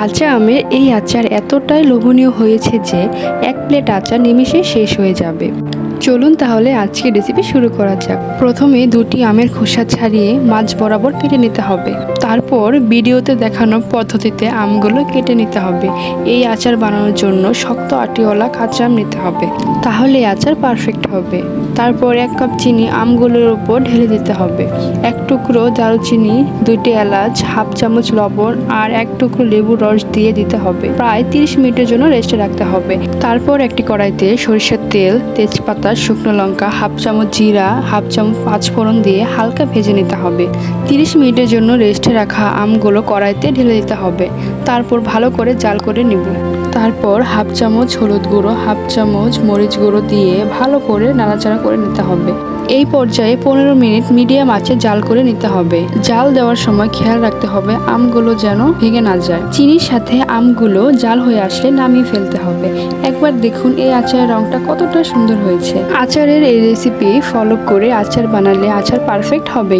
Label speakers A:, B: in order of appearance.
A: কাঁচা আমের এই আচার এতটাই লোভনীয় হয়েছে যে এক প্লেট আচার নিমিষে শেষ হয়ে যাবে। চলুন তাহলে আজকে রেসিপি শুরু করা যাক। প্রথমে দুটি আমের খোসা ছাড়িয়ে মাছ বরাবর কেটে নিতে হবে। তারপর ভিডিওতে দেখানো পদ্ধতিতে আমগুলো কেটে নিতে হবে। এই আচার বানানোর জন্য শক্ত আটিওয়ালা কাঁচা আম নিতে হবে। তাহলে আচার পারফেক্ট হবে। তারপর এক কাপ চিনি আমগুলোর উপর ঢেলে দিতে হবে। এক টুকরো দারুচিনি, দুইটি এলাচ, হাফ চামচ লবণ আর এক টুকরো লেবুর রস দিয়ে দিতে হবে। প্রায় তিরিশ মিনিটের জন্য রেস্টে রাখতে হবে। তারপর একটি কড়াইতে সরিষার তেল, তেজপাতা, শুকনো লঙ্কা, হাফ চামচ জিরা, হাফ চামচ পাঁচফোড়ন দিয়ে হালকা ভেজে নিতে হবে। তিরিশ মিনিটের জন্য রেস্টে রাখা আমগুলো কড়াইতে ঢেলে দিতে হবে। তারপর ভালো করে জাল করে নিব। তারপর হাফ চামচ হলুদ গুঁড়ো, হাফ চামচ মরিচ গুঁড়ো দিয়ে ভালো করে নাড়াচাড়া করে নিতে হবে। এই পর্যায়ে পনেরো মিনিট মিডিয়াম আঁচে জাল করে নিতে হবে। জাল দেওয়ার সময় খেয়াল রাখতে হবে আমগুলো যেন ভেঙে না যায়। চিনির সাথে আমগুলো জাল হয়ে আসলে নামিয়ে ফেলতে হবে। একবার দেখুন এই আচারের রংটা কতটা সুন্দর হয়েছে। আচারের এই রেসিপি ফলো করে আচার বানালে আচার পারফেক্ট হবেই।